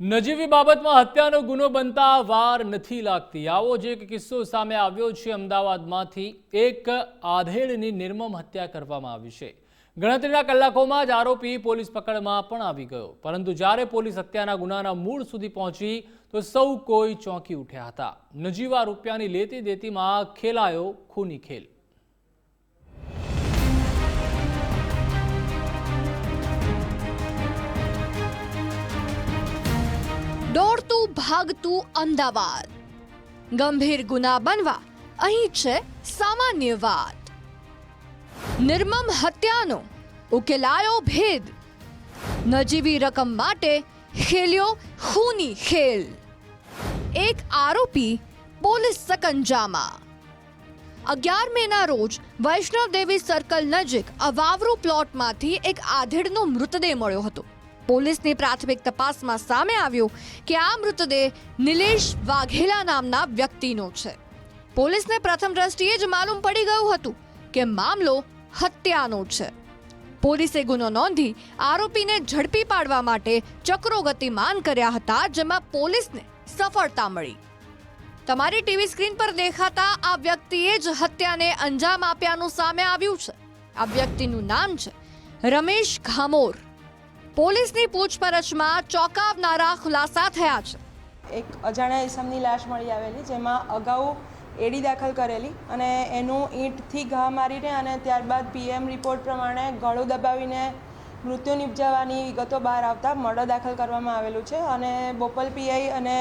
નજીવી બાબતમાં હત્યાનો ગુનો બનતા વાર નથી લાગતી. આવો જ એક કિસ્સો સામે આવ્યો છે. અમદાવાદમાંથી એક આધેડની નિર્મમ હત્યા કરવામાં આવી છે. ગણતરીના કલાકોમાં જ આરોપી પોલીસ પકડમાં પણ આવી ગયો. પરંતુ જ્યારે પોલીસ હત્યાના ગુનાના મૂળ સુધી પહોંચી, તો સૌ કોઈ ચોંકી ઉઠ્યા હતા. નજીવા રૂપિયાની લેતી દેતીમાં ખેલાયો ખૂની ખેલ. દોડતું, ભાગતું અમદાવાદ. ગંભીર ગુના બનવા અહીં છે સામાન્ય વાત. નિર્મમ હત્યાનો ઉકેલાયો ભેદ. નજીવી રકમ માટે ખેલ્યો ખૂની ખેલ. એક આરોપી પોલીસ સકંજામાં. અગિયાર મેના રોજ વૈષ્ણવ દેવી સર્કલ નજીક અવાવરુ પ્લોટમાંથી એક આધેડનો મૃતદેહ મળ્યો હતો. પોલીસની પ્રાથમિક તપાસમાં સામે આવ્યું કે આ મૃતદેહ નિલેશ વાઘેલા નામના વ્યક્તિનો છે. પોલીસને પ્રથમ દ્રષ્ટિએ જ માલુમ પડી ગયું હતું કે મામલો હત્યાનો છે. પોલીસે ગુનો નોંધી આરોપીને ઝડપી પાડવા માટે ચક્રો ગતિમાન કર્યા હતા, જેમાં પોલીસને સફળતા મળી. તમારી ટીવી સ્ક્રીન પર દેખાતા આ વ્યક્તિએ જ હત્યાને અંજામ આપ્યાનું સામે આવ્યું છે. આ વ્યક્તિનું નામ છે રમેશ ઘામોર. પોલીસની પૂછપરછમાં ચોંકાવનારા ખુલાસા થયા છે. એક અજાણ્યા ઇસમની લાશ મળી આવેલી જેમાં અગાઉ એડી દાખલ કરેલી અને એનું ઈંટથી ઘા મારીને અને ત્યારબાદ પીએમ રિપોર્ટ પ્રમાણે ગળું દબાવીને મૃત્યુ નિપજાવવાની વિગતો બહાર આવતા મર્ડર દાખલ કરવામાં આવેલું છે અને બોપલ પીઆઈ અને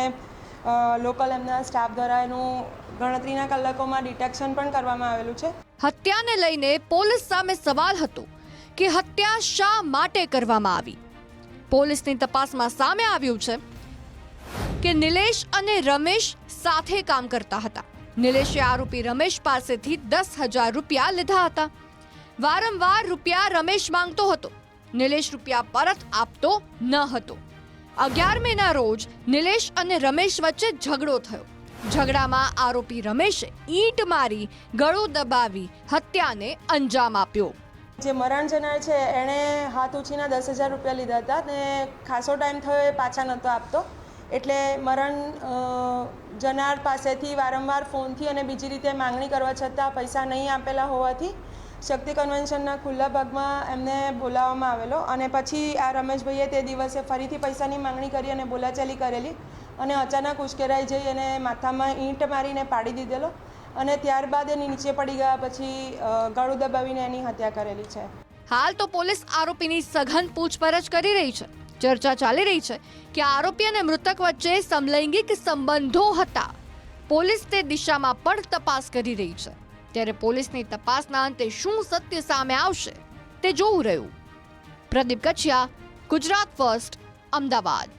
લોકલ એમના સ્ટાફ દ્વારા એનું ગણતરીના કલાકોમાં ડિટેક્શન પણ કરવામાં આવેલું છે. હત્યાને લઈને પોલીસ સામે સવાલ હતો. કે હત્યા શા માટે કરવામાં આવી? પોલીસની તપાસમાં સામે આવ્યું છે કે નિલેશ અને રમેશ સાથે કામ કરતા હતા. નિલેશે આરોપી રમેશ પાસેથી દસ હજાર રૂપિયા લીધા હતા. વારંવાર રૂપિયા રમેશ માંગતો હતો. નિલેશ રૂપિયા પરત આપતો ન હતો. અગિયાર મેના રોજ નિલેશ અને રમેશ વચ્ચે ઝઘડો થયો. ઝઘડામાં આરોપી રમેશે ઈંટ મારી ગળું દબાવી હત્યાને અંજામ આપ્યો. જે મરણ જનાર છે, એણે હાથ ઉછીના દસ હજાર રૂપિયા લીધા હતા ને ખાસો ટાઈમ થયો, એ પાછા નહોતો આપતો. એટલે મરણ જનાર પાસેથી વારંવાર ફોનથી અને બીજી રીતે માંગણી કરવા છતાં પૈસા નહીં આપેલા હોવાથી શક્તિ કન્વેન્શનના ખુલ્લા ભાગમાં એમને બોલાવવામાં આવેલો અને પછી આ રમેશભાઈએ તે દિવસે ફરીથી પૈસાની માંગણી કરી અને બોલાચાલી કરેલી અને અચાનક ઉશ્કેરાઈ જઈ અને માથામાં ઈંટ મારીને પાડી દીધેલો. અને ત્યારબાદ એની નીચે પડી ગયા પછી ગળું દબાવીને એની હત્યા કરેલી છે. હાલ તો પોલીસ આરોપીની સઘન પૂછપરછ કરી રહી છે. ચર્ચા ચાલી રહી છે કે આરોપી અને મૃતક વચ્ચે સમલૈંગિક સંબંધો હતા. પોલીસ તે દિશામાં પણ તપાસ કરી રહી છે. ત્યારે પોલીસની તપાસના અંતે શું સત્ય સામે આવશે, તે જોવું રહ્યું. પ્રદીપ કચ્છિયા, ગુજરાત ફર્સ્ટ, અમદાવાદ.